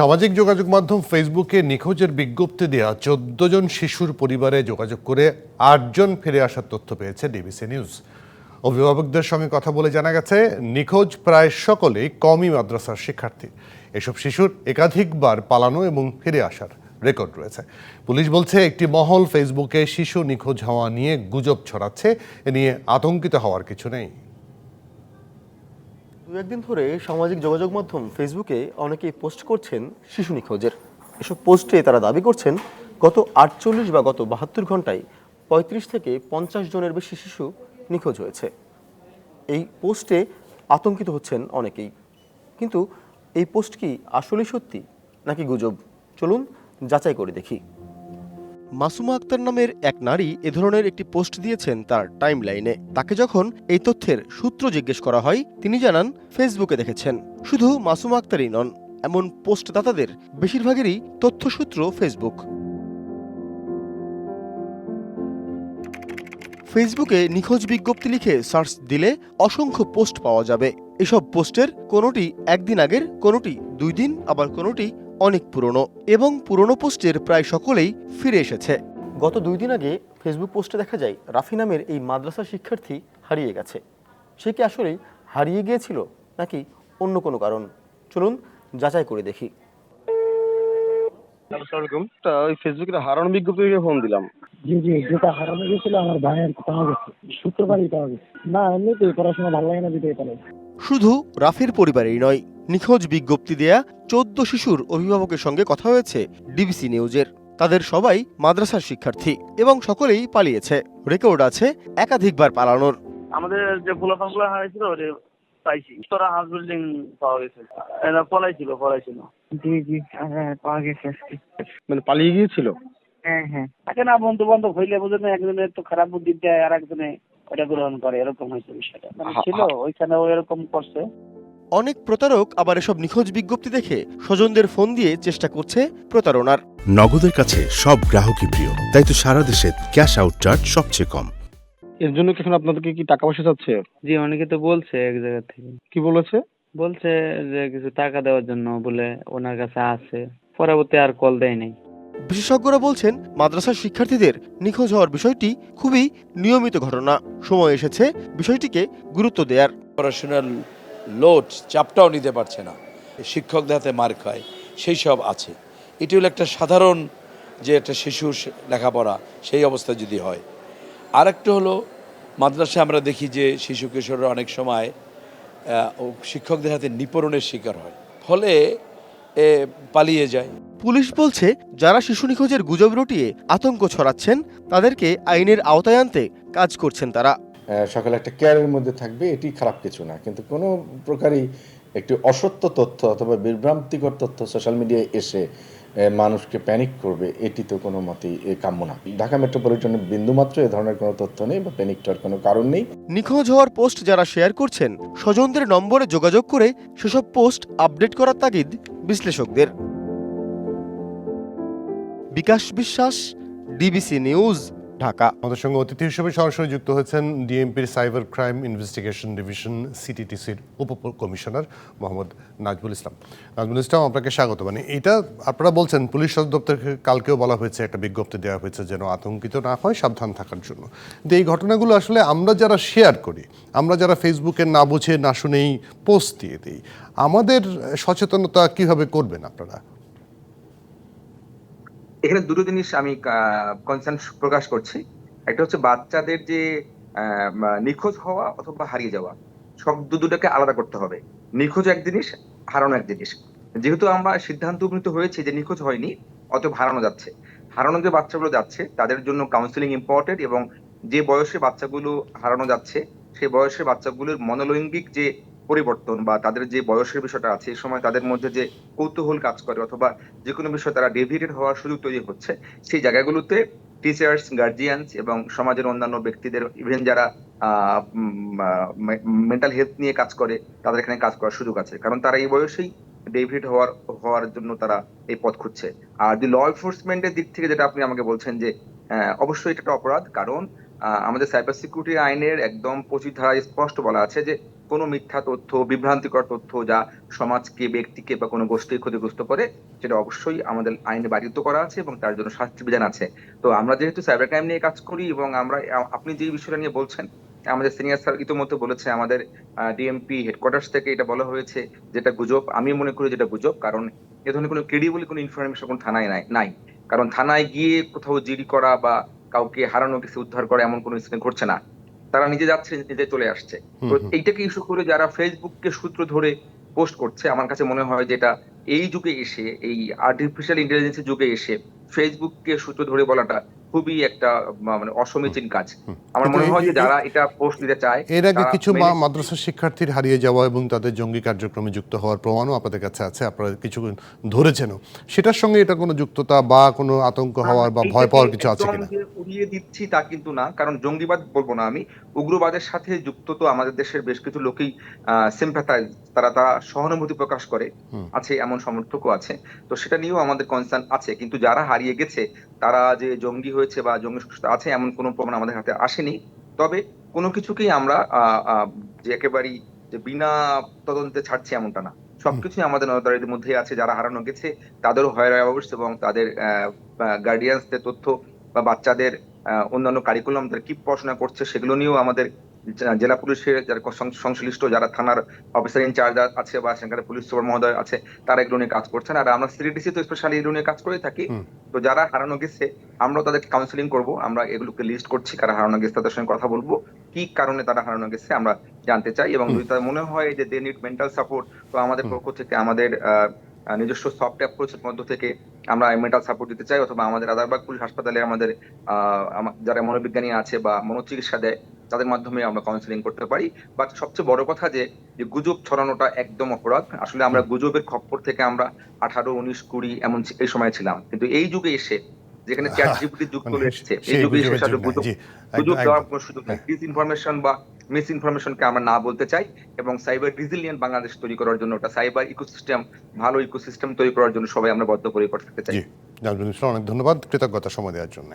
সামাজিক যোগাযোগ মাধ্যম ফেসবুকে নিখোঁজের বিজ্ঞপ্তি দেওয়া চোদ্দ জন শিশুর পরিবারে যোগাযোগ করে আটজন ফিরে আসার তথ্য পেয়েছে ডিবিসি নিউজ। অভিভাবকদের সঙ্গে কথা বলে জানা গেছে, নিখোঁজ প্রায় সকলেই কমই মাদ্রাসার শিক্ষার্থী। এসব শিশুর একাধিকবার পালানো এবং ফিরে আসার রেকর্ড রয়েছে। পুলিশ বলছে, একটি মহল ফেসবুকে শিশু নিখোঁজ হওয়া নিয়ে গুজব ছড়াচ্ছে। এ নিয়ে আতঙ্কিত হওয়ার কিছু নেই। দু একদিন ধরে সামাজিক যোগাযোগ মাধ্যম ফেসবুকে অনেকেই পোস্ট করছেন শিশু নিখোঁজের। এসব পোস্টে তারা দাবি করছেন, গত আটচল্লিশ বা গত বাহাত্তর ঘন্টায় পঁয়ত্রিশ থেকে পঞ্চাশ জনের বেশি শিশু নিখোঁজ হয়েছে। এই পোস্টে আতঙ্কিত হচ্ছেন অনেকেই। কিন্তু এই পোস্ট কি আসলে সত্যি নাকি গুজব? চলুন যাচাই করে দেখি। মাসুমা আক্তার নামের এক নারী এ ধরনের একটি পোস্ট দিয়েছেন তার টাইমলাইনে। তাকে যখন এই তথ্যের সূত্র জিজ্ঞেস করা হয়, তিনি জানান, ফেসবুকে দেখেছেন। শুধু মাসুমা আক্তারই নন, এমন পোস্টদাতাদের বেশিরভাগেরই তথ্যসূত্র ফেসবুক। ফেসবুকে নিখোঁজ বিজ্ঞপ্তি লিখে সার্চ দিলে অসংখ্য পোস্ট পাওয়া যাবে। এসব পোস্টের কোনোটি একদিন আগের, কোনোটি দুই দিন, আবার কোনোটি অনেক পুরনো এবং পুরনো পোস্টের প্রায় সকলেই ফিরে এসেছে। গত দুই দিন আগে ফেসবুক পোস্টে দেখা যায় রাফি নামের এই মাদ্রাসা শিক্ষার্থী হারিয়ে গেছে। সে কি আসলেই হারিয়ে গিয়েছিল নাকি অন্য কোনো কারণ? চলুন যাচাই করে দেখি। আসসালামাইকুম ওই ফেসবুকে হারানো বিজ্ঞপ্তি ফোন দিলাম। জি জি যেটা হারানো গেছিল আমার ভাইয়ের পাওয়া গেছে। শুক্রবারই পাওয়া গেছে। না এমনিতেই পড়াশোনা ভালো লাগে না দিতেই পারে। শুধু রাফির পরিবারেই নয় নিখোঁজ বিজ্ঞপ্তি দেয়া চোদ্দ শিশুর অভিভাবকের সঙ্গে কথা হয়েছে ডিবিসি নিউজের। তাদের সবাই মাদ্রাসার শিক্ষার্থী এবং সকলেই পালিয়েছে। রেকর্ড আছে একাধিকবার পালানোর। আমাদের যে ফুলাফানগুলো হারাইছিল পাইছি। তোরা হাউস বিল্ডিং পাওয়া গেছে। এরা পলাইছিল পলাইছিল। জি জি হ্যাঁ পাওয়া গেছে মানে পালিয়ে গিয়েছিল? হ্যাঁ হ্যাঁ। না বন্ধু বান্ধব হইলে বুঝে না একজনের তো খারাপ বুদ্ধি দেয় আর একজনে ওটা গ্রহণ করে এরকম হয়েছে বিষয়টা। মানে ছিল ওইখানে ও এরকম করছে। অনেক প্রতারক আবার এসব নিখোঁজ বিজ্ঞপ্তি দেখে স্বজনদের ফোন দিয়ে চেষ্টা করছে প্রতারণার। নগদের কাছে সব গ্রাহকই প্রিয় তাই তো সারা দেশে ক্যাশ আউট চার্জ সবচেয়ে কম। এর জন্য কি এখন আপনাদেরকে কি টাকা পয়সা চাচ্ছে জি অনেকে তো বলছে এক জায়গা থেকে। কি বলেছে? বলছে যে কিছু টাকা দেওয়ার জন্য বলে ওনার কাছে আছে পরবর্তী আর কল দেয় নাই। বিশেষজ্ঞরা বলছেন মাদ্রাসার শিক্ষার্থীদের নিখোঁজ হওয়ার বিষয়টি খুবই নিয়মিত ঘটনা। সময় এসেছে বিষয়টিকে গুরুত্ব দেয়ার। পড়াশোনার লোড চাপটাও নিতে পারছে না। শিক্ষকদের হাতে মার খায়, সেই সব আছে। এটি হলো একটা সাধারণ যে একটা শিশুর লেখাপড়া, সেই অবস্থা যদি হয়। আর একটা হলো, মাদ্রাসায় আমরা দেখি যে শিশু কিশোররা অনেক সময় শিক্ষকদের হাতে নিপরণের শিকার হয়। ফলে পালিয়ে যায়। পুলিশ বলছে, যারা শিশু নিখোঁজের গুজব রটিয়ে আতঙ্ক ছড়াচ্ছেন, তাদেরকে আইনের আওতায় আনতে কাজ করছেন তারা। সকালে একটা কেয়ারের মধ্যে থাকবে, এটি খারাপ কিছু না। কিন্তু কোনো প্রকারই একটি অসত্য তথ্য অথবা বিভ্রান্তিকর তথ্য সোশ্যাল মিডিয়ায় এসে মানুষকে প্যানিক করবে, এটি তো কোনো মতেই কাম্য না। ঢাকা মেট্রোপলিটনে বিন্দুমাত্র এ ধরনের কোনো তথ্য নেই বা প্যানিক হওয়ার কোনো কারণ নেই। নিখোঁজ হওয়ার পোস্ট যারা শেয়ার করছেন, স্বজনদের নম্বরে যোগাযোগ করে সেসব পোস্ট আপডেট করার তাগিদ বিশ্লেষকদের। বিকাশ বিশ্বাস ডিবিসি নিউজ ঢাকা। আমাদের সঙ্গে অতিথি হিসেবে সরাসরি যুক্ত হয়েছেন ডিএমপির সাইবার ক্রাইম ইনভেস্টিগেশন ডিভিশন সিটিটিসির উপ কমিশনার মোহাম্মদ নাজমুল ইসলাম। নাজমুল ইসলাম, আপনাকে স্বাগত। মানে এটা আপনারা বলছেন, পুলিশ সদর দপ্তরকে কালকেও বলা হয়েছে, একটা বিজ্ঞপ্তি দেওয়া হয়েছে যেন আতঙ্কিত না হয়, সাবধান থাকার জন্য। কিন্তু এই ঘটনাগুলো আসলে আমরা যারা শেয়ার করি, আমরা যারা ফেসবুকে না বুঝে, না শুনেই পোস্ট দিয়ে দিই, আমাদের সচেতনতা কীভাবে করবেন আপনারা? এখানে দুটো জিনিস আমি কনসার্ন প্রকাশ করছি। একটা হচ্ছে বাচ্চাদের যে নিখোঁজ হওয়া অথবা হারিয়ে যাওয়া, সব দুটাকে আলাদা করতে হবে। নিখোঁজ এক জিনিস, হারানো এক জিনিস। যেহেতু আমরা সিদ্ধান্ত উপনীত হয়েছে যে নিখোঁজ হয়নি, অতএব হারানো যাচ্ছে। হারানো যে বাচ্চাগুলো যাচ্ছে, তাদের জন্য কাউন্সিলিং ইম্পর্টেন্ট এবং যে বয়সে বাচ্চাগুলো হারানো যাচ্ছে সেই বয়সে বাচ্চাগুলোর মনোলৈঙ্গিক যে পরিবর্তন বা তাদের যে বয়সের বিষয়টা আছে এই সময় তাদের মধ্যে যে কৌতূহল কাজ করে অথবা যে কোনো বিষয়ে তারা ডেভিয়েটেড হওয়ার সুযোগ তৈরি হচ্ছে সেই জায়গাগুলোতে টিচার্স গার্জিয়ানস এবং সমাজের অন্যান্য ব্যক্তিদের ইভেন যারা মেন্টাল হেলথ নিয়ে কাজ করে তাদের এখানে কাজ করার সুযোগ আছে। কারণ তারা এই বয়সেই ডেভিড হওয়ার হওয়ার জন্য তারা এই পথ খুঁজছে। আর দি ল এনফোর্সমেন্টের দিক থেকে যেটা আপনি আমাকে বলছেন যে আহ, অবশ্যই এটা একটা অপরাধ কারণ আমাদের সাইবার সিকিউরিটি আইনের একদম পঁচিশ ধারায় স্পষ্ট বলা আছে যে কোনো মিথ্যা তথ্য, বিভ্রান্তিকর তথ্য যা সমাজকে, ব্যক্তিকে বা কোনো গোষ্ঠীকে ক্ষতিগ্রস্ত করে, সেটা অবশ্যই আমাদের আইনে বাধিত করা আছে এবং তার জন্য শাস্তি বিধান আছে। তো আমরা যেহেতু সাইবার ক্রাইম নিয়ে কাজ করি এবং আমরা, আপনি যে বিষয়টা নিয়ে বলছেন, আমাদের সিনিয়র স্যার ইতিমধ্যে বলেছে, আমাদের ডিএমপি হেডকোয়ার্টার্স থেকে এটা বলা হয়েছে, যেটা গুজব, আমি মনে করি যেটা গুজব, কারণ এ ধরনের কোনো ক্রেডিবল কোনো ইনফরমেশন কোনো থানায় নাই নাই। কারণ থানায় গিয়ে কোথাও জিডি করা বা কাউকে হারানো কিছু উদ্ধার করা এমন কোনো ইনসিডেন্ট ঘটছে না তারা নিজে যাচ্ছে নিজে চলে আসছে তো। এইটাকে ইস্যু করে যারা ফেসবুককে সূত্র ধরে পোস্ট করছে আমার কাছে মনে হয় যেটা এই যুগে এসে এই আর্টিফিশিয়াল ইন্টেলিজেন্সের যুগে এসে ফেসবুককে সূত্র ধরে বলাটা খুবই একটা মানে অসমীচীন কাজ। আমার মনে হয় যে যারা এটা পোস্ট দিতে চায় এর আগে কিছু মাদ্রাসা শিক্ষার্থীর হারিয়ে যাওয়া এবং তাদের জঙ্গি কার্যক্রমে যুক্ত হওয়ার প্রমাণও আপনাদের কাছে আছে আপনারা কিছু ধরেছেন সেটার সঙ্গে এটা কোনো যুক্ততা বা কোনো আতঙ্ক হওয়ার বা ভয় পাওয়ার কিছু আছে কিনা? উড়িয়ে দিচ্ছি তা কিন্তু না কারণ জঙ্গিবাদ বলব না আমি উগ্রবাদের সাথে যুক্ত তো আমাদের দেশের বেশ কিছু লোকই সিম্পাথাইজ তারা তারা সহানুভূতি প্রকাশ করে। আছে এমন সমর্থকও আছে। তো সেটা নিয়েও আমাদের কনসার্ন আছে। কিন্তু যারা হারিয়ে গেছে তারা যে জঙ্গি হয়েছে বা জঙ্গি আছে এমন কোনো প্রমাণ আমাদের হাতে আসেনি। তবে কোনো কিছুকেই আমরা যে একেবারেই যে বিনা তদন্তে ছাড়ছি এমনটা না। সবকিছুই আমাদের নজরদারির মধ্যে আছে। যারা হারানো গেছে তাদেরও হয়রানি এবং তাদের গার্ডিয়ানসদের তথ্য বা বাচ্চাদের অন্যান্য কারিকুলাম তারা কি পড়াশোনা করছে সেগুলো নিয়েও আমাদের জেলা পুলিশের যারা সংশ্লিষ্ট যারা থানার অফিসার ইনচার্জ আছে বা সেখানে পুলিশ সুপার মহোদয় আছে তারা এগুলো নিয়ে কাজ করছেন আর আমরা সিডিসি তো স্পেশালি এগুলো নিয়ে কাজ করে থাকি। তো যারা হারানো গেছে আমরা তাদের কাউন্সিলিং করব। আমরা এগুলোকে লিস্ট করছি কারা হারানো গেছে তাদের সঙ্গে কথা বলব। কি কারণে তারা হারানো গেছে আমরা জানতে চাই এবং যদি তাদের মনে হয় যে দে নিড মেন্টাল সাপোর্ট তো আমাদের পক্ষ থেকে আমাদের আহ, নিজস্ব সফট অ্যাপ্রোচের মধ্য থেকে আমরা মেন্টাল সাপোর্ট দিতে চাই অথবা আমাদের আদারবাগ পুলিশ হাসপাতালে আমাদের আহ, যারা মনোবিজ্ঞানী আছে বা মনোচিকিৎসা দেয় তাদের মাধ্যমে আমরা কাউন্সিলিং করতে পারি। বাট সবচেয়ে বড় কথা যে যে গুজব ছড়ানোটা একদম অপরাধ। আসলে আমরা গুজবের খপ্পর থেকে আমরা আঠারো উনিশ কুড়ি এমন এই সময় ছিলাম। কিন্তু এই যুগে এসে যেখানে চ্যাট জিপিটি যুক্ত এসেছে এই যুগে এসে গুজবের আসলে যুগ নাই। গুজব জি, গুজব একদম, দেওয়ার কোনো সুযোগ নেই। ডিস ইনফরমেশন বা মিস ইনফরমেশনকে আমরা না বলতে চাই এবং সাইবার রিজিলিয়েন্ট বাংলাদেশ তৈরি করার জন্য ওটা সাইবার ইকোসিস্টেম ভালো ইকোসিস্টেম তৈরি করার জন্য সবাই আমরা বদ্ধপরিকর থাকতে চাই। জি অনেক ধন্যবাদ। কৃতজ্ঞতা সময় দেওয়ার জন্য।